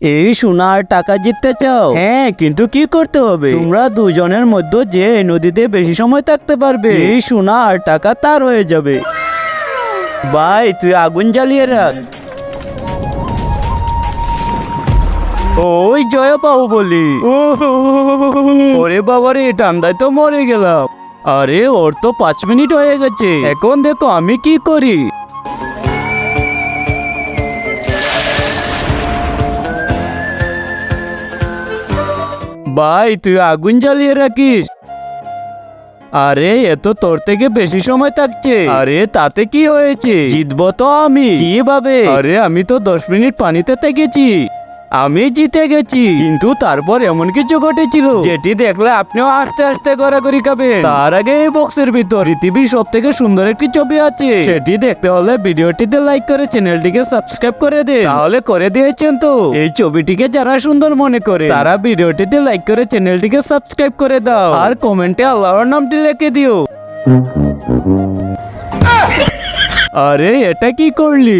এই সোনার টাকা জিততে চাও? হ্যাঁ কিন্তু কি করতে হবে? তোমরা দুজনের মধ্যে যে নদীতে বেশি সময় থাকতে পারবে এই সোনার টাকা তার হয়ে যাবে। ভাই তুই আগুন জ্বালিয়ে রাখ। ওই জয় পাবো বলি। ওরে বাবারে ঠান্ডায় তো মরে গেলাম। আরে ওর তো পাঁচ মিনিট হয়ে গেছে। এখন দেখো আমি কি করি। ভাই, তুই আগুন জ্বালিয়ে রাখিস। আরে এত তোর থেকে বেশি সময় থাকছে। আরে, তাতে কি হয়েছে? জিতবো তো আমি। কীভাবে? আরে, আমি তো দশ মিনিট পানিতে থেকেছি। আমি জিতে গেছি। কিন্তু তারপর এমন কিছু ঘটেছিল, যেটি দেখলে আপনিও আস্তে আস্তে গড়াগড়ি খাবেন। তার আগে এই বক্সের ভিতর পৃথিবীর সব থেকে সুন্দর একটি ছবি আছে। সেটি দেখতে হলে ভিডিওটিতে লাইক করে চ্যানেলটিকে সাবস্ক্রাইব করে দিন। তাহলে করে দিয়েছেন তো? এই ছবিটিকে যারা সুন্দর মনে করে, তারা ভিডিওটিতে লাইক করে চ্যানেলটিকে সাবস্ক্রাইব করে দাও। আর কমেন্টে আল্লাহর নামটি লিখে দিও। আরে, এটা কি করলি?